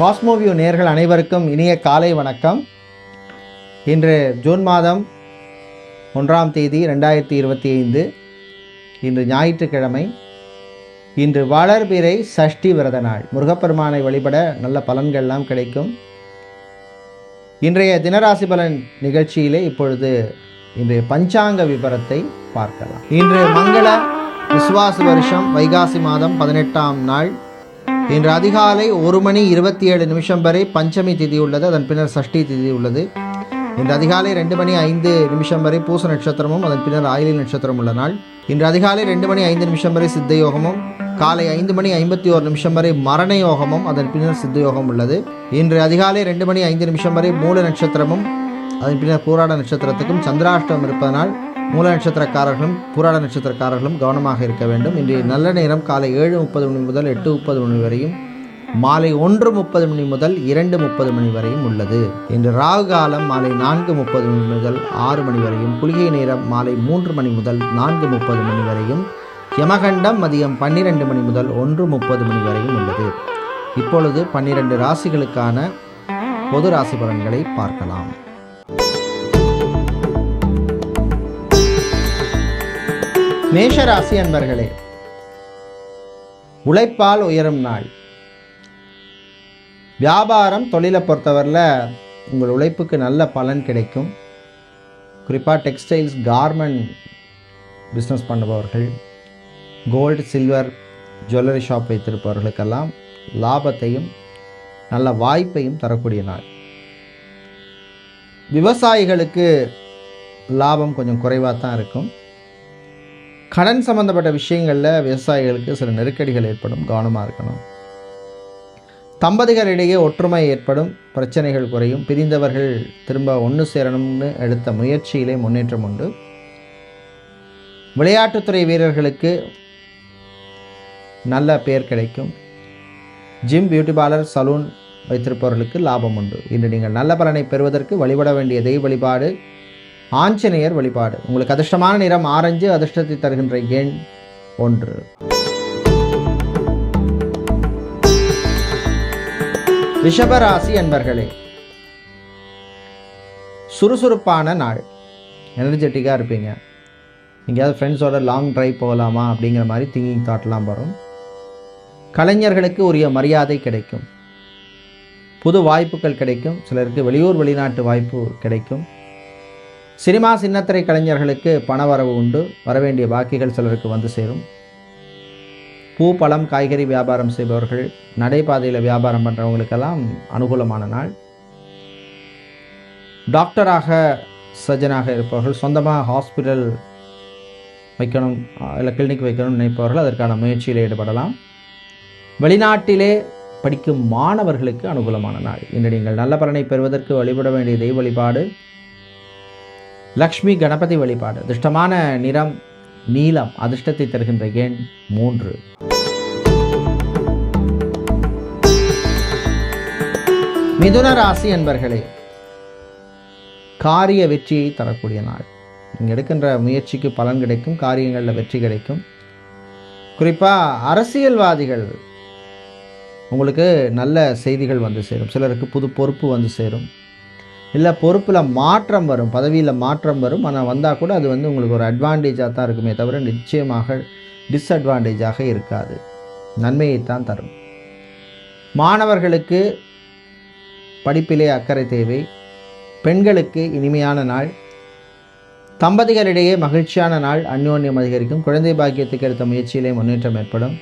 Cosmoview நேர்கள் அனைவருக்கும் இனிய காலை வணக்கம். இன்று ஜூன் மாதம் ஒன்றாம் தேதி ரெண்டாயிரத்தி இருபத்தி ஐந்து இன்று ஞாயிற்றுக்கிழமை. இன்று வளர்பிறை சஷ்டி விரத நாள். முருகப்பெருமானை வழிபட நல்ல பலன்கள்லாம் கிடைக்கும். இன்றைய தினராசி பலன் நிகழ்ச்சியிலே இப்பொழுது இன்றைய பஞ்சாங்க விபரத்தை பார்க்கலாம். இன்று மங்கள விசுவாச வருஷம் வைகாசி மாதம் பதினெட்டாம் நாள். இன்று அதிகாலை ஒரு மணி இருபத்தி ஏழு நிமிஷம் வரை பஞ்சமி திதி உள்ளது. அதன் பின்னர் சஷ்டி திதி உள்ளது. இன்று அதிகாலை ரெண்டு மணி ஐந்து நிமிஷம் வரை பூச நட்சத்திரமும் அதன் பின்னர் ஆயிலி நட்சத்திரம் உள்ள நாள். இன்று அதிகாலை ரெண்டு மணி ஐந்து நிமிஷம் வரை சித்த யோகமும் காலை ஐந்து மணி ஐம்பத்தி ஓரு நிமிஷம் வரை மரண யோகமும் அதன் பின்னர் சித்த யோகம் உள்ளது. இன்று அதிகாலை ரெண்டு மணி ஐந்து நிமிஷம் வரை மூல நட்சத்திரமும் அதன் பின்னர் பூராட நட்சத்திரத்துக்கும் சந்திராஷ்டமம் இருப்பதனால் மூல நட்சத்திரக்காரர்களும் புராட நட்சத்திரக்காரர்களும் கவனமாக இருக்க வேண்டும். இன்று நல்ல நேரம் காலை ஏழு முப்பது மணி முதல் எட்டு முப்பது மணி வரையும் மாலை ஒன்று முப்பது மணி முதல் இரண்டு முப்பது மணி வரையும் உள்ளது. இன்று ராகு காலம் மாலை நான்கு முப்பது மணி முதல் ஆறு மணி வரையும் குளிகை நேரம் மாலை மூன்று மணி முதல் நான்கு முப்பது மணி வரையும் யமகண்டம் மதியம் பன்னிரெண்டு மணி முதல் ஒன்று முப்பது மணி வரையும் உள்ளது. இப்பொழுது பன்னிரண்டு ராசிகளுக்கான பொது ராசி பலன்களை பார்க்கலாம். மேஷராசி அன்பர்களே உழைப்பால் உயரும் நாள். வியாபாரம் தொழிலை பொறுத்தவரையில் உங்கள் உழைப்புக்கு நல்ல பலன் கிடைக்கும். குறிப்பாக டெக்ஸ்டைல்ஸ் கார்மெண்ட் பிஸ்னஸ் பண்ணுபவர்கள் கோல்டு சில்வர் ஜுவல்லரி ஷாப் வைத்திருப்பவர்களுக்கெல்லாம் லாபத்தையும் நல்ல வாய்ப்பையும் தரக்கூடிய நாள். விவசாயிகளுக்கு லாபம் கொஞ்சம் குறைவாக தான் இருக்கும். கடன் சம்பந்தப்பட்ட விஷயங்களில் விவசாயிகளுக்கு சில நெருக்கடிகள் ஏற்படும் கவனமாக இருக்கணும். தம்பதிகளிடையே ஒற்றுமை ஏற்படும் பிரச்சனைகள் குறையும். பிரிந்தவர்கள் திரும்ப ஒன்று சேரணும்னு எடுத்த முயற்சியிலே முன்னேற்றம் உண்டு. விளையாட்டுத்துறை வீரர்களுக்கு நல்ல பேர் கிடைக்கும். ஜிம் பியூட்டி பார்லர் சலூன் வைத்திருப்பவர்களுக்கு லாபம் உண்டு. இன்று நீங்கள் நல்ல பலனை பெறுவதற்கு வழிபட வேண்டிய தெய்வ வழிபாடு ஆஞ்சநேயர் வழிபாடு. உங்களுக்கு அதிர்ஷ்டமான நிறம் ஆரஞ்சு அதிர்ஷ்டத்தை தருகின்ற எண் ஒன்று. ரிஷபராசி அன்பர்களே சுறுசுறுப்பான நாள். எனர்ஜெட்டிக்காக இருப்பீங்க. எங்கேயாவது ஃப்ரெண்ட்ஸோட லாங் ட்ரைவ் போகலாமா அப்படிங்கிற மாதிரி திங்கிங் தாட்லாம் வரும். கலைஞர்களுக்கு உரிய மரியாதை கிடைக்கும். புது வாய்ப்புகள் கிடைக்கும். சிலருக்கு வெளியூர் வெளிநாட்டு வாய்ப்பு கிடைக்கும். சினிமா சின்னத்திரை கலைஞர்களுக்கு பணவரவு உண்டு. வரவேண்டிய பாக்கிகள் சிலருக்கு வந்து சேரும். பூ பழம் காய்கறி வியாபாரம் செய்பவர்கள் நடைபாதையில் வியாபாரம் பண்ணுறவங்களுக்கெல்லாம் அனுகூலமான நாள். டாக்டராக சர்ஜனாக இருப்பவர்கள் சொந்தமாக ஹாஸ்பிட்டல் வைக்கணும் இல்லை கிளினிக் வைக்கணும் நினைப்பவர்கள் அதற்கான முயற்சியில் ஈடுபடலாம். வெளிநாட்டிலே படிக்கும் மாணவர்களுக்கு அனுகூலமான நாள். இன்று நீங்கள் நல்ல பலனை பெறுவதற்கு வழிபட வேண்டிய தெய்வ வழிபாடு லக்ஷ்மி கணபதி வழிபாடு. அதிர்ஷ்டமான நிறம் நீலம். அதிர்ஷ்டத்தை தருகின்ற எண் மூன்று. மிதுன ராசி என்பர்களே காரிய வெற்றியை தரக்கூடிய நாள். நீங்கள் எடுக்கின்ற முயற்சிக்கு பலன் கிடைக்கும் காரியங்களில் வெற்றி கிடைக்கும். குறிப்பாக அரசியல்வாதிகள் உங்களுக்கு நல்ல செய்திகள் வந்து சேரும். சிலருக்கு புது பொறுப்பு வந்து சேரும். இல்லை பொறுப்பில் மாற்றம் வரும் பதவியில் மாற்றம் வரும். ஆனால் வந்தால் கூட அது வந்து உங்களுக்கு ஒரு அட்வான்டேஜாக தான் இருக்குமே தவிர நிச்சயமாக டிஸ்அட்வான்டேஜாக இருக்காது. நன்மையைத்தான் தரும். மாணவர்களுக்கு படிப்பிலே அக்கறை தேவை. பெண்களுக்கு இனிமையான நாள். தம்பதிகளிடையே மகிழ்ச்சியான நாள். அந்யோன்யம் அதிகரிக்கும். குழந்தை பாக்கியத்துக்கு எடுத்த முயற்சியிலே முன்னேற்றம் ஏற்படும்.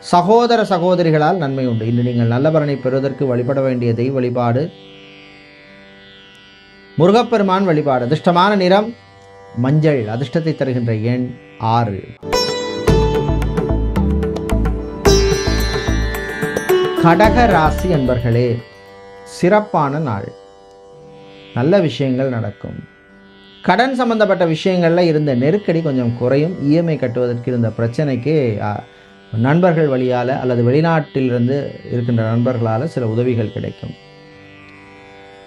சகோதர சகோதரிகளால் நன்மை உண்டு. இன்று நீங்கள் நல்ல பலனை பெறுவதற்கு வழிபட வேண்டிய தெய்வ வழிபாடு. முருகப்பெருமான் வழிபாடு. அதிர்ஷ்டமான நிறம் மஞ்சள் அதிர்ஷ்டத்தை தருகின்ற எண் ஆறு. கடக ராசி அன்பர்களே சிறப்பான நாள். நல்ல விஷயங்கள் நடக்கும். கடன் சம்பந்தப்பட்ட விஷயங்களில் இருந்த நெருக்கடி கொஞ்சம் குறையும். இஎம்ஐ கட்டுவதற்கு இருந்த பிரச்சனைக்கு நண்பர்கள் வழியால் அல்லது வெளிநாட்டிலிருந்து இருக்கின்ற நண்பர்களால் சில உதவிகள் கிடைக்கும்.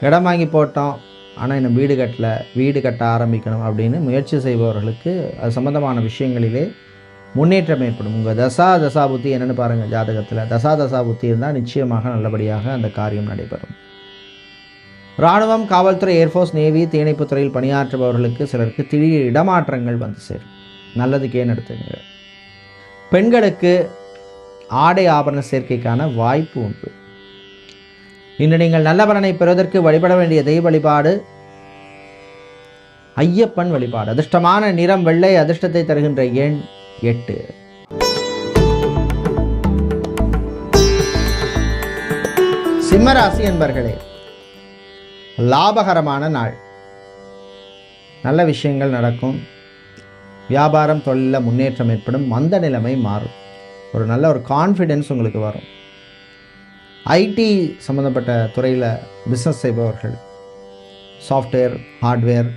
இடம் வாங்கி போட்டோம். ஆனால் இன்னும் வீடு கட்டல வீடு கட்ட ஆரம்பிக்கணும் அப்படின்னு முயற்சி செய்பவர்களுக்கு அது சம்பந்தமான விஷயங்களிலே முன்னேற்றம் ஏற்படும். உங்கள் தசா தசா புத்தி என்னென்னு பாருங்கள் ஜாதகத்தில். தசா தசா புத்தி இருந்தால் நிச்சயமாக நல்லபடியாக அந்த காரியம் நடைபெறும். இராணுவம் காவல்துறை ஏர்ஃபோர்ஸ் நேவி தீயணைப்புத் துறையில் பணியாற்றுபவர்களுக்கு சிலருக்கு திடீர் இடமாற்றங்கள் வந்து சேரும். நல்லதுக்கே நடத்துங்க பெண்களுக்கு ஆடை ஆபரண சேர்க்கைக்கான வாய்ப்பு உண்டு. இன்று நீங்கள் நல்ல பலனை பெறுவதற்கு வழிபட வேண்டிய தெய்வ வழிபாடு ஐயப்பன் வழிபாடு. அதிர்ஷ்டமான நிறம் வெள்ளை அதிர்ஷ்டத்தை தருகின்ற எண் எட்டு. சிம்மராசி என்பர்களே லாபகரமான நாள். நல்ல விஷயங்கள் நடக்கும். வியாபாரம் தொழிலில் முன்னேற்றம் ஏற்படும். மந்த நிலைமை மாறும். ஒரு நல்ல ஒரு கான்ஃபிடென்ஸ் உங்களுக்கு வரும். ஐடி சம்மந்தப்பட்ட துறையில் பிஸ்னஸ் செய்பவர்கள். சாஃப்ட்வேர் ஹார்ட்வேர்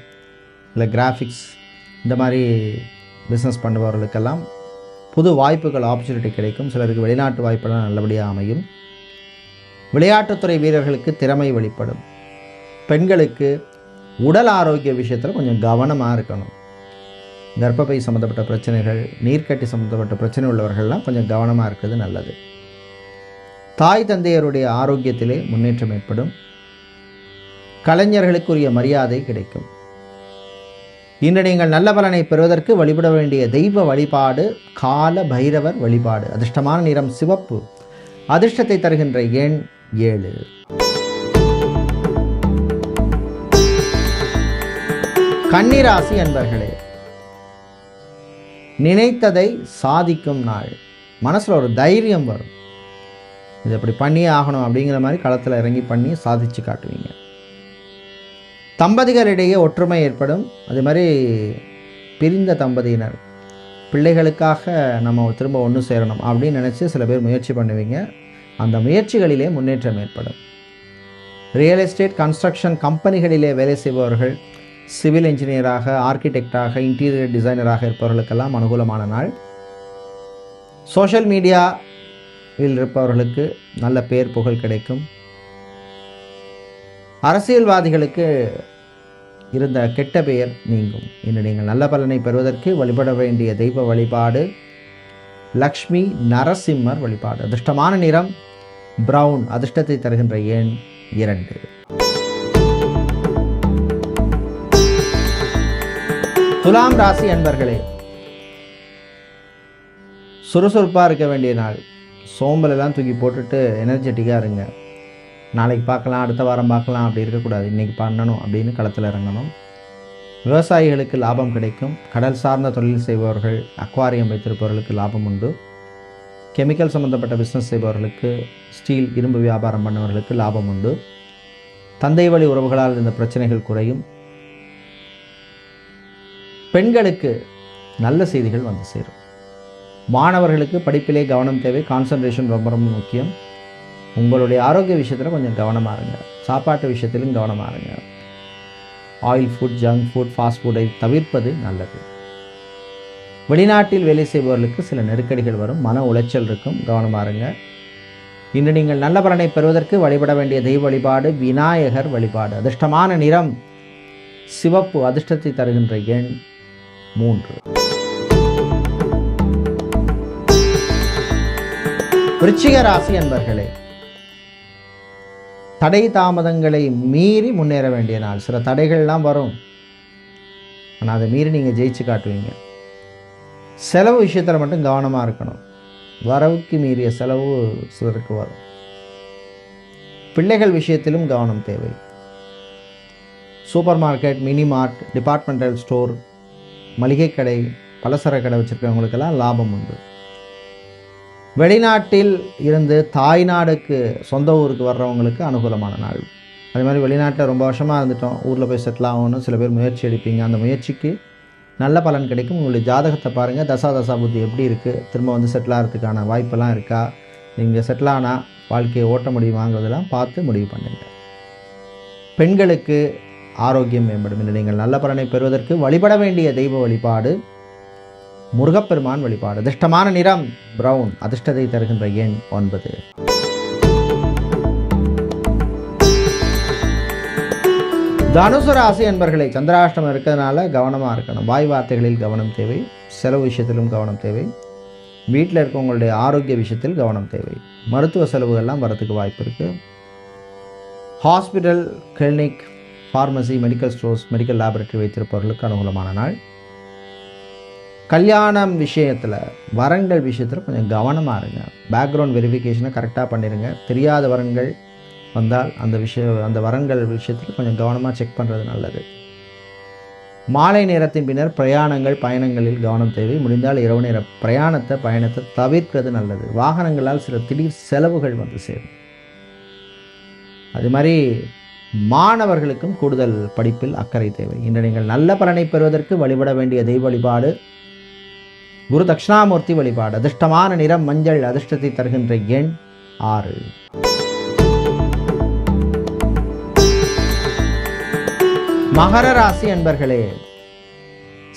இல்லை கிராஃபிக்ஸ் இந்த மாதிரி பிஸ்னஸ் பண்ணுபவர்களுக்கெல்லாம் புது வாய்ப்புகள் ஆப்பர்ச்சுனிட்டி கிடைக்கும். சிலருக்கு வெளிநாட்டு வாய்ப்பெல்லாம் நல்லபடியாக அமையும். விளையாட்டுத்துறை வீரர்களுக்கு திறமை வெளிப்படும். பெண்களுக்கு உடல் ஆரோக்கிய விஷயத்தில் கொஞ்சம் கவனமாக இருக்கணும். கர்ப்பப்பை சம்மந்தப்பட்ட பிரச்சனைகள் நீர்க்கட்டி சம்மந்தப்பட்ட பிரச்சனை உள்ளவர்கள்லாம் கொஞ்சம் கவனமாக இருக்கிறது நல்லது. தாய் தந்தையருடைய ஆரோக்கியத்திலே முன்னேற்றம் ஏற்படும். கலைஞர்களுக்குரிய மரியாதை கிடைக்கும். இன்று நீங்கள் நல்ல பலனை பெறுவதற்கு வழிபட வேண்டிய தெய்வ வழிபாடு கால பைரவர் வழிபாடு. அதிர்ஷ்டமான நிறம் சிவப்பு. அதிர்ஷ்டத்தை தருகின்ற எண் ஏழு. கன்னிராசி அன்பர்களே நினைத்ததை சாதிக்கும் நாள். மனசில் ஒரு தைரியம் வரும். இது அப்படி பண்ணியே ஆகணும் அப்படிங்கிற மாதிரி களத்தில் இறங்கி பண்ணி சாதிச்சு காட்டுவீங்க. தம்பதிகளிடையே ஒற்றுமை ஏற்படும். அதே மாதிரி பிரிந்த தம்பதியினர் பிள்ளைகளுக்காக நம்ம திரும்ப ஒன்று சேரணும் அப்படின்னு நினச்சி சில பேர் முயற்சி பண்ணுவீங்க. அந்த முயற்சிகளிலே முன்னேற்றம் ஏற்படும். ரியல் எஸ்டேட் கன்ஸ்ட்ரக்ஷன் கம்பெனிகளிலே வேலை செய்பவர்கள் சிவில் இன்ஜினியராக ஆர்கிடெக்டாக இன்டீரியர் டிசைனராக இருப்பவர்களுக்கெல்லாம் அனுகூலமான நாள். சோஷியல் மீடியா இதில் இருப்பவர்களுக்கு நல்ல பேர் புகழ் கிடைக்கும். அரசியல்வாதிகளுக்கு இருந்த கெட்ட பெயர் நீங்கும். இன்று நீங்கள் நல்ல பலனை பெறுவதற்கு வழிபட வேண்டிய தெய்வ வழிபாடு லக்ஷ்மி நரசிம்மர் வழிபாடு. அதிர்ஷ்டமான நிறம் பிரவுன் அதிர்ஷ்டத்தை தருகின்ற எண் இரண்டு. துலாம் ராசி அன்பர்களே சுறுசுறுப்பாக இருக்க வேண்டிய நாள். சோம்பலெல்லாம் தூக்கி போட்டுட்டு எனர்ஜெட்டிக்காக இருங்க. நாளைக்கு பார்க்கலாம் அடுத்த வாரம் பார்க்கலாம் அப்படி இருக்கக்கூடாது. இன்றைக்கி பண்ணணும் அப்படின்னு களத்தில் இறங்கணும். விவசாயிகளுக்கு லாபம் கிடைக்கும். கடல் சார்ந்த தொழில் செய்பவர்கள் அக்வாரியம் வைத்திருப்பவர்களுக்கு லாபம் உண்டு. கெமிக்கல் சம்மந்தப்பட்ட பிஸ்னஸ் செய்பவர்களுக்கு ஸ்டீல் இரும்பு வியாபாரம் பண்ணவர்களுக்கு லாபம் உண்டு. தந்தை வழி உறவுகளால் இந்த பிரச்சனைகள் குறையும். பெண்களுக்கு நல்ல செய்திகள் வந்து சேரும். மாணவர்களுக்கு படிப்பிலே கவனம் தேவை. கான்சன்ட்ரேஷன் ரொம்ப ரொம்ப முக்கியம். உங்களுடைய ஆரோக்கிய விஷயத்தில் கொஞ்சம் கவனமாக இருங்க. சாப்பாட்டு விஷயத்திலும் கவனமாக இருங்க. Oil food junk food fast ஃபுட்டை தவிர்ப்பது நல்லது. வெளிநாட்டில் வேலை செய்பவர்களுக்கு சில நெருக்கடிகள் வரும். மன உளைச்சல் இருக்கும். கவனமாக இருங்க. இன்று நீங்கள் நல்ல பலனை பெறுவதற்கு வழிபட வேண்டிய தெய்வ வழிபாடு விநாயகர் வழிபாடு. அதிர்ஷ்டமான நிறம் சிவப்பு அதிர்ஷ்டத்தை தருகின்ற எண் மூன்று. விருச்சிக ராசி என்பர்களே தடை தாமதங்களை மீறி முன்னேற வேண்டிய நாள். சில தடைகள்லாம் வரும். ஆனால் அதை மீறி நீங்கள் ஜெயிச்சு காட்டுவீங்க. செலவு விஷயத்தில் மட்டும் கவனமாக இருக்கணும். வரவுக்கு மீறிய செலவு சிலருக்கு வரும். பிள்ளைகள் விஷயத்திலும் கவனம் தேவை. Super market mini mart departmental store மளிகை கடை பலசர கடை வச்சுருக்கவங்களுக்கெல்லாம் லாபம் உண்டு. வெளிநாட்டில் இருந்து தாய்நாடுக்கு சொந்த ஊருக்கு வர்றவங்களுக்கு அனுகூலமான நாள். அதே மாதிரி வெளிநாட்டில் ரொம்ப வருஷமாக இருந்துட்டோம். ஊரில் போய் செட்டில் ஆகணும்னு சில பேர் முயற்சி எடுப்பீங்க. அந்த முயற்சிக்கு நல்ல பலன் கிடைக்கும். உங்களுடைய ஜாதகத்தை பாருங்கள் தசா தசா புத்தி எப்படி இருக்குது திரும்ப வந்து செட்டில் ஆகிறதுக்கான வாய்ப்பெல்லாம் இருக்கா? நீங்கள் செட்டில் ஆனால் வாழ்க்கையை ஓட்ட முடியுமாங்கிறதெல்லாம் பார்த்து முடிவு பண்ணுங்க. பெண்களுக்கு ஆரோக்கியம் மேம்படும். என்று நீங்கள் நல்ல பலனை பெறுவதற்கு வழிபட வேண்டிய தெய்வ வழிபாடு முருகப்பெருமான் வழிபாடு. அதிர்ஷ்டமான நிறம் பிரவுன் அதிர்ஷ்டத்தை தருகின்ற எண் ஒன்பது. தனுசு ராசி என்பர்களை சந்திராஷ்டமம் இருக்கிறதுனால கவனமாக இருக்கணும். வாய் வார்த்தைகளில் கவனம் தேவை செலவு விஷயத்திலும் கவனம் தேவை. வீட்டில் இருக்கவங்களுடைய ஆரோக்கிய விஷயத்தில் கவனம் தேவை. மருத்துவ செலவுகள்லாம் வரத்துக்கு வாய்ப்பு இருக்குது hospital clinic pharmacy medical stores medical laboratory வைத்திருப்பவர்களுக்கு அனுகூலமான நாள். கல்யாணம் விஷயத்தில் வரன்கள் விஷயத்தில் கொஞ்சம் கவனமாக இருங்க. பேக்ரவுண்ட் வெரிஃபிகேஷனை கரெக்டாக பண்ணிடுங்க தெரியாத வரன்கள் வந்தால் அந்த விஷய அந்த வரன்கள் விஷயத்தில் கொஞ்சம் கவனமாக செக் பண்ணுறது நல்லது. மாலை நேரத்தின் பின்னர் பிரயாணங்கள் பயணங்களில் கவனம் தேவை. முடிந்தால் இரவு நேர பிரயாணத்தை பயணத்தை தவிர்க்கிறது நல்லது. வாகனங்களால் சில திடீர் செலவுகள் வந்து சேரும். அது மாதிரி மாணவர்களுக்கும் கூடுதல் படிப்பில் அக்கறை தேவை. இன்று நீங்கள் நல்ல பலனை பெறுவதற்கு வழிபட வேண்டிய தெய்வ வழிபாடு குரு தட்சிணாமூர்த்தி வழிபாடு. அதிர்ஷ்டமான நிறம் மஞ்சள் அதிர்ஷ்டத்தை தருகின்ற எண் ஆறு. மகர ராசி அன்பர்களே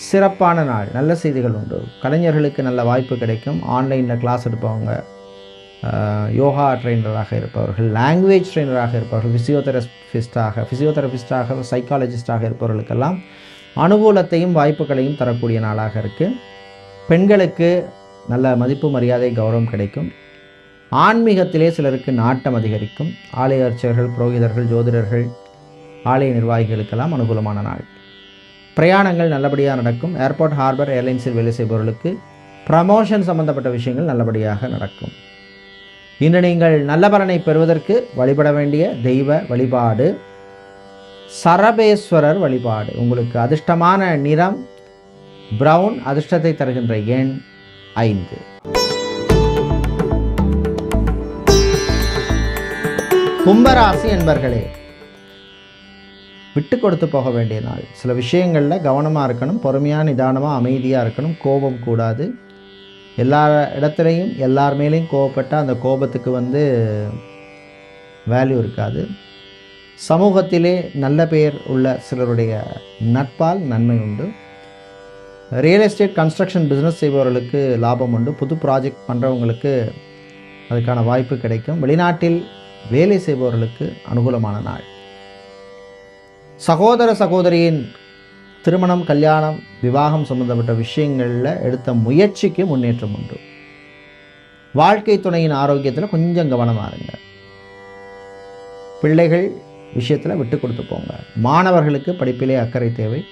சிறப்பான நாள். நல்ல செய்திகள் உண்டு. கலைஞர்களுக்கு நல்ல வாய்ப்பு கிடைக்கும். ஆன்லைனில் கிளாஸ் எடுப்பவங்க யோகா ட்ரெயினராக இருப்பவர்கள் லாங்குவேஜ் ட்ரெயினராக இருப்பவர்கள் ஃபிசியோதெரபிஸ்டாக ஃபிசியோதெரபிஸ்டாக சைக்காலஜிஸ்டாக இருப்பவர்களுக்கெல்லாம் அனுகூலத்தையும் வாய்ப்புகளையும் தரக்கூடிய நாளாக இருக்குது பெண்களுக்கு நல்ல மதிப்பு மரியாதை கௌரவம் கிடைக்கும். ஆன்மீகத்திலே சிலருக்கு நாட்டம் அதிகரிக்கும். ஆலய அர்ச்சகர்கள் புரோகிதர்கள் ஜோதிடர்கள் ஆலய நிர்வாகிகளுக்கெல்லாம் அனுகூலமான நாள். பிரயாணங்கள் நல்லபடியாக நடக்கும். ஏர்போர்ட் ஹார்பர் ஏர்லைன்ஸில் வேலை செய்பவர்களுக்கு ப்ரமோஷன் சம்பந்தப்பட்ட விஷயங்கள் நல்லபடியாக நடக்கும். இன்று நீங்கள் நல்ல பலனை பெறுவதற்கு வழிபட வேண்டிய தெய்வ வழிபாடு சரபேஸ்வரர் வழிபாடு. உங்களுக்கு அதிர்ஷ்டமான நிறம் பிரவுன் அதிர்ஷ்டத்தை தருகின்ற எண் ஐந்து. கும்பராசி என்பர்களே விட்டு கொடுத்து போக வேண்டிய நாள். சில விஷயங்களில் கவனமாக இருக்கணும் பொறுமையாக நிதானமாக அமைதியாக இருக்கணும் கோபம் கூடாது. எல்லா இடத்துலையும் எல்லார் மேலேயும் கோபப்பட்டால் அந்த கோபத்துக்கு வந்து வேல்யூ இருக்காது. சமூகத்திலே நல்ல பெயர் உள்ள சிலருடைய நட்பால் நன்மை உண்டு. ரியல் எஸ்டேட் கன்ஸ்ட்ரக்ஷன் பிஸ்னஸ் செய்பவர்களுக்கு லாபம் உண்டு. புது ப்ராஜெக்ட் பண்ணுறவங்களுக்கு அதுக்கான வாய்ப்பு கிடைக்கும். வெளிநாட்டில் வேலை செய்பவர்களுக்கு அனுகூலமான நாள். சகோதர சகோதரியின் திருமணம் கல்யாணம் விவாகம் சம்பந்தப்பட்ட விஷயங்களில் எடுத்த முயற்சிக்கு முன்னேற்றம் உண்டு. வாழ்க்கை துணையின் ஆரோக்கியத்தில் கொஞ்சம் கவனமாக இருங்க. பிள்ளைகள் விஷயத்தில் விட்டு கொடுத்து போங்க. மாணவர்களுக்கு படிப்பிலே அக்கறை தேவை.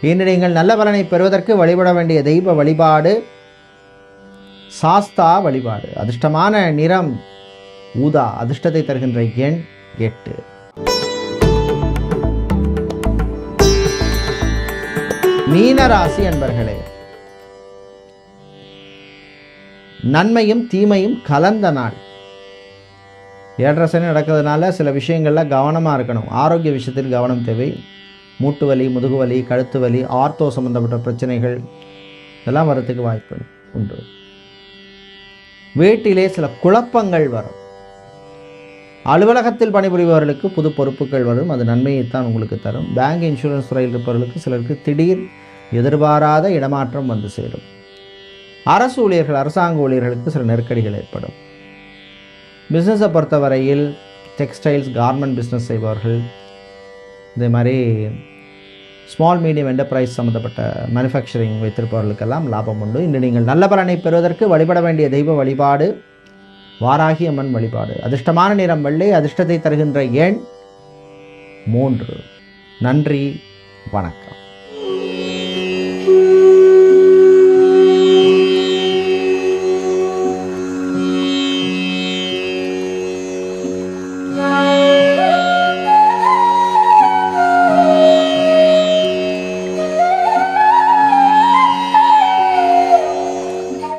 இன்று நீங்கள் நல்ல பலனை பெறுவதற்கு வழிபட வேண்டிய தெய்வ வழிபாடு சாஸ்தா வழிபாடு. அதிர்ஷ்டமான நிறம் ஊதா அதிர்ஷ்டத்தை தருகின்ற எண் எட்டு. மீனராசி அன்பர்களே நன்மையும் தீமையும் கலந்த நாள். ஏழரை சனி நடக்கிறதுனால சில விஷயங்களில் கவனமாக இருக்கணும். ஆரோக்கிய விஷயத்தில் கவனம் தேவை. மூட்டு வலி முதுகு வலி கழுத்து வலி ஆர்த்தோ சம்பந்தப்பட்ட பிரச்சனைகள் இதெல்லாம் வரத்துக்கு வாய்ப்பு உண்டு. வீட்டிலே சில குழப்பங்கள் வரும். அலுவலகத்தில் பணிபுரிபவர்களுக்கு புது பொறுப்புகள் வரும். அது நன்மையைத்தான் உங்களுக்கு தரும். பேங்க் இன்சூரன்ஸ் துறையில் இருப்பவர்களுக்கு சிலருக்கு திடீர் எதிர்பாராத இடமாற்றம் வந்து சேரும். அரசு ஊழியர்கள் அரசாங்க ஊழியர்களுக்கு சில நெருக்கடிகள் ஏற்படும். பிஸ்னஸை பொறுத்தவரையில் டெக்ஸ்டைல்ஸ் கார்மெண்ட் பிஸ்னஸ் செய்பவர்கள் இதே மாதிரி ஸ்மால் மீடியம் என்டர்பிரைஸ் சம்மந்தப்பட்ட மேனுஃபேக்சரிங் வைத்திருப்பவர்களுக்கெல்லாம் லாபம் உண்டு. இன்று நீங்கள் நல்ல பலனை பெறுவதற்கு வழிபட வேண்டிய தெய்வ வழிபாடு வாராகி அம்மன் வழிபாடு. அதிர்ஷ்டமான நிறம் வெள்ளை அதிர்ஷ்டத்தை தருகின்ற எண் மூன்று. நன்றி வணக்கம்.